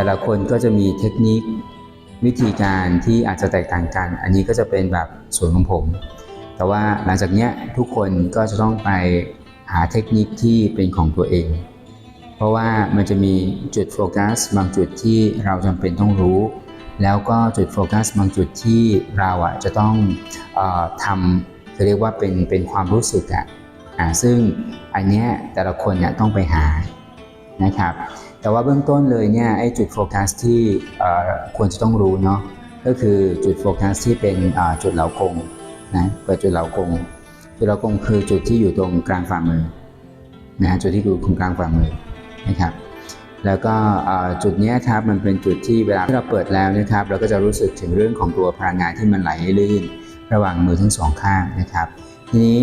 แต่ละคนก็จะมีเทคนิควิธีการที่อาจจะแตกต่างกัน อันนี้ก็จะเป็นแบบส่วนของผม แต่ว่าหลังจากเนี้ยทุกคนก็จะต้องไปหาเทคนิคที่เป็นของตัวเอง เพราะว่ามันจะมีจุดโฟกัสบางจุดที่เราจำเป็นต้องรู้ แล้วก็จุดโฟกัสบางจุดที่เราอะจะต้องออทำเขาเรียกว่าเป็นเป็นความรู้สึกอะอ่าซึ่งอันเนี้ยแต่ละคนเนี่ยต้องไปหา นะครับ แต่ว่าเบื้องต้นเลยเนี่ยไอ้จุดโฟกัสที่ควรจะต้องรู้เนาะก็คือจุดโฟกัสที่เป็นจุดเหลากงนะเปิดจุดเหลากงจุดเหลากงคือจุดที่อยู่ตรงกลางฝ่ามือนะจุดที่อยู่ตรงกลางฝ่ามือนะครับแล้วก็จุดเนี้ยครับมันเป็นจุดที่เวลาที่เราเปิดแล้วนะครับ เราก็จะรู้สึกถึงเรื่องของตัวพลังงานที่มันไหลลื่น ระหว่างมือทั้งสองข้างนะครับ ทีนี้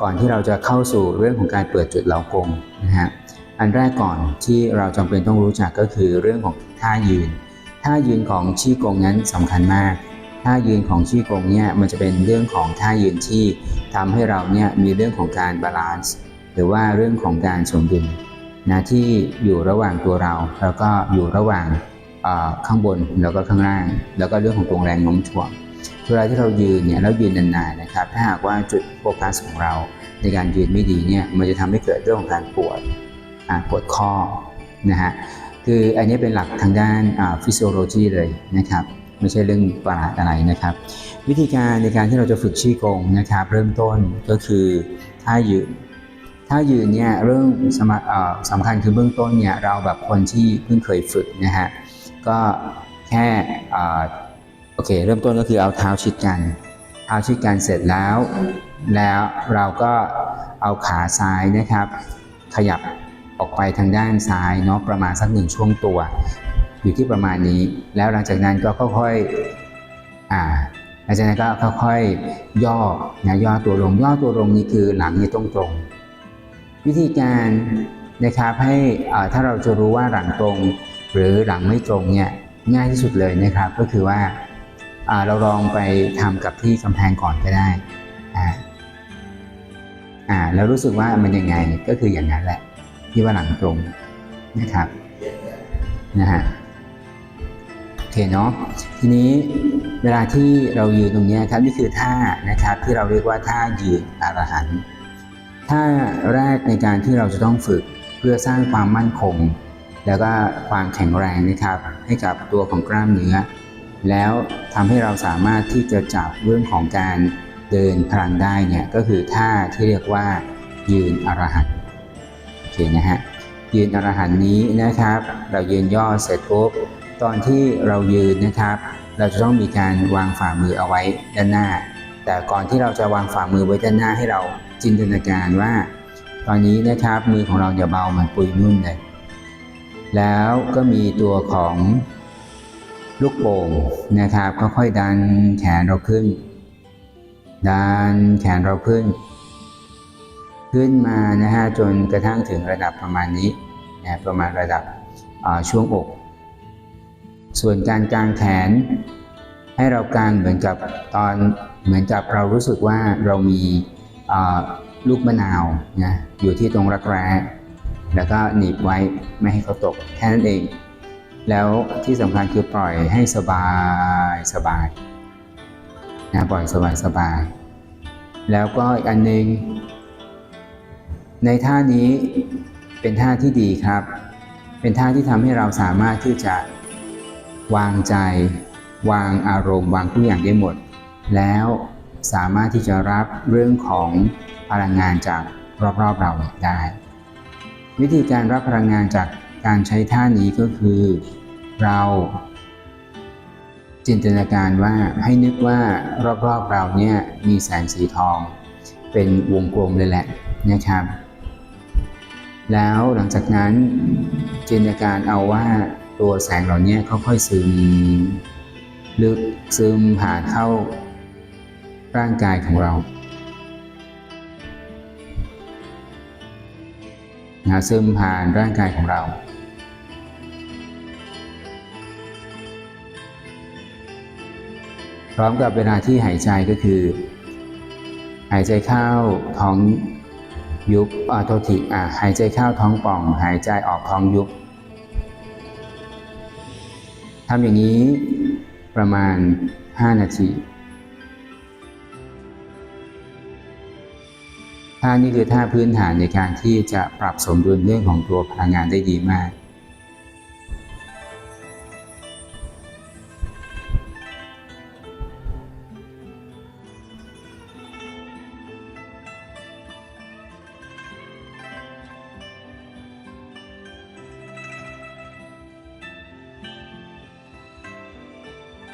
ก่อนที่เราจะเข้าสู่เรื่องของการเปิดจุดเหลากงนะฮะ อันแรกก่อนที่เราจำเป็นต้องรู้จักก็คือเรื่องของท่ายืน ท่ายืนของชี่กงนั้นสำคัญมาก ท่ายืนของชี่กงเนี่ยมันจะเป็นเรื่องของท่ายืนที่ทำให้เราเนี่ยมีเรื่องของการบาลานซ์หรือว่าเรื่องของการสมดุลนะที่อยู่ระหว่างตัวเรา แล้วก็อยู่ระหว่างข้างบนแล้วก็ข้างล่าง แล้วก็เรื่องของตรงแรงโน้มถ่วงเวลาที่เรายืนเนี่ยแล้วยืนนานๆนะครับ ถ้าหากว่าจุดโฟกัสของเราในการยืนไม่ดีเนี่ยมันจะทำให้เกิดเรื่องของการปวด ปวดข้อนะฮะคืออันนี้เป็นหลักทางด้านฟิสิโอโลจีเลยนะครับไม่ใช่เรื่องประหลาดอะไรนะครับ วิธีการในการที่เราจะฝึกชี้กงนะครับเริ่มต้นก็คือท่ายืนท่ายืนเนี่ยเรื่องสมาเอ่อสำคัญคือเบื้องต้นเนี่ยเราแบบคนที่เพิ่งเคยฝึกนะฮะก็แค่โอเค เริ่มต้นก็คือเอาเท้าชิดกัน เท้าชิดกันเสร็จแล้ว แล้วเราก็เอาขาซ้ายนะครับ ขยับ ออกไปทางด้านซ้ายเนาะประมาณสักหนึ่งช่วงตัว อยู่ที่ประมาณนี้ แล้วหลังจากนั้นก็ค่อยๆอ่าหลังจากนั้นก็ค่อยๆย่อนะย่อตัวลงย่อตัวลงนี่คือหลังนี่ตรงตรงๆวิธีการนะครับให้ถ้าเราจะรู้ว่าหลังตรง หรือหลังไม่ตรงเนี่ยง่ายที่สุดเลยนะครับ ก็คือว่าเราลองไปทำกับที่กำแพงก่อนก็ได้อ่าอ่าแล้วรู้สึกว่ามันยังไงก็คืออย่างนั้นแหละ ที่ว่าหลังตรงนะครับนะฮะโอเคเนาะทีนี้เวลาที่เรายืนตรงนี้ครับนี่คือท่านะครับที่เราเรียกว่าท่ายืนอรหันต์ท่าแรกในการที่เราจะต้องฝึกเพื่อสร้างความมั่นคง แล้วก็ความแข็งแรงนะครับ ให้กับตัวของกล้ามเนื้อ แล้วทำให้เราสามารถที่จะจับเรื่องของการเดินพลังได้เนี่ยก็คือท่าที่เรียกว่ายืนอรหันต์ เคนะฮะยืนอรหันนี้นะครับ เรายืนย่อเสร็จปุ๊บตอนที่เรายืนนะครับ เราจะต้องมีการวางฝ่ามือเอาไว้ด้านหน้า แต่ก่อนที่เราจะวางฝ่ามือไว้ด้านหน้าให้เราจินตนาการว่า ตอนนี้นะครับมือของเราอย่าเบาเหมือนปุยนุ่นเลยแล้วก็มีตัวของลูกโป่งนะครับค่อยๆดันแขนเราขึ้น ดันแขนเราขึ้น ขึ้นมานะฮะจนกระทั่งถึงระดับประมาณนี้นะประมาณระดับช่วงอก ส่วนการกางแขน ให้เรากางเหมือนกับตอนเหมือนกับเรารู้สึกว่าเรามีลูกมะนาวนะอยู่ที่ตรงรักแร้แล้วก็หนีบไว้ไม่ให้เขาตกแค่นั้นเอง แล้วที่สำคัญคือปล่อยให้สบายสบายนะปล่อยสบายสบาย แล้วก็อีกอันหนึง ในท่านี้เป็นท่าที่ดีครับ เป็นท่าที่ทำให้เราสามารถที่จะ วางใจ วางอารมณ์ วางทุกอย่างได้หมด แล้วสามารถที่จะรับเรื่องของพลังงานจากรอบๆเราได้ วิธีการรับพลังงานจากการใช้ท่านี้ก็คือ เราจินตนาการว่าให้นึกว่ารอบๆเราเนี่ยมีแสงสีทอง เป็นวงกลมเลยแหละนะครับ แล้วหลังจากนั้นจินตนาการเอาว่าตัวแสงเหล่านี้ค่อยๆซึมลึกซึมผ่านเข้าร่างกายของเรานะซึมผ่านร่างกายของเรา พร้อมกับเวลาที่หายใจก็คือ หายใจเข้าท้อง ยุบอ่าโทษทีอ่าหายใจเข้าท้องป่อง หายใจออกท้องยุบทำอย่างนี้ประมาณ 5 นาที ท่านี้คือท่าพื้นฐานในการที่จะปรับสมดุลเรื่องของตัวพลังงานได้ดีมาก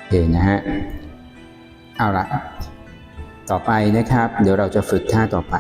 เคนะฮะ เอาละต่อไปนะครับ เดี๋ยวเราจะฝึกท่าต่อไป